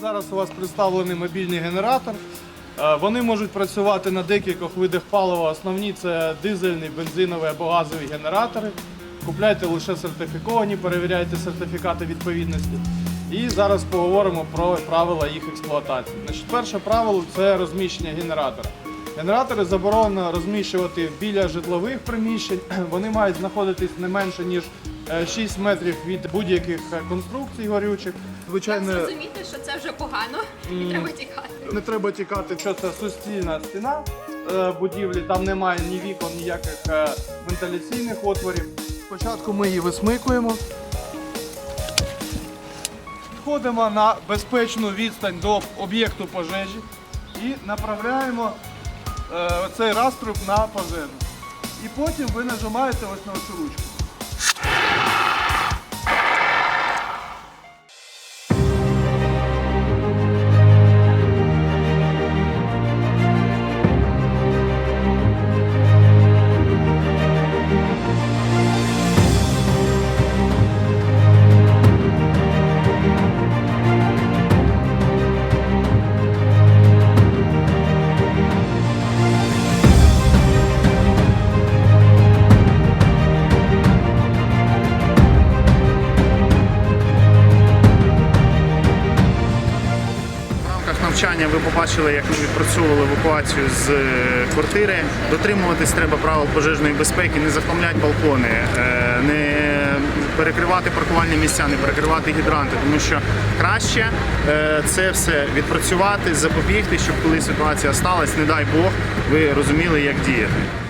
Зараз у вас представлений мобільний генератор. Е, Вони можуть працювати на декількох видах палива. Основні це дизельний, бензиновий або газові генератори. Купляйте лише сертифіковані, перевіряйте сертифікати відповідності. І зараз поговоримо про правила їх експлуатації. Значить, перше правило це розміщення генератора. Генератори заборонено розміщувати біля житлових приміщень. Вони мають знаходитись не менше ніж 6 метрів від будь-яких е, конструкцій горючих. Як Звичайно, зрозуміти, що це вже погано і треба тікати. не треба тікати, що це суцільна стіна е, будівлі, там немає ні вікон, ніяких е, вентиляційних отворів. Спочатку ми її висмикуємо. Підходимо на безпечну відстань до об'єкту пожежі і направляємо е, цей раструб на пожежу. І потім ви нажимаєте ось на цю ручку. Навчання ви побачили, як ми відпрацьовували евакуацію з е, квартири. Дотримуватись треба правил пожежної безпеки, не захламляти балкони, е, не перекривати паркувальні місця, не перекривати гідранти, тому що краще е, це все відпрацювати, запобігти, щоб коли ситуація сталася, не дай Бог, ви розуміли, як діяти.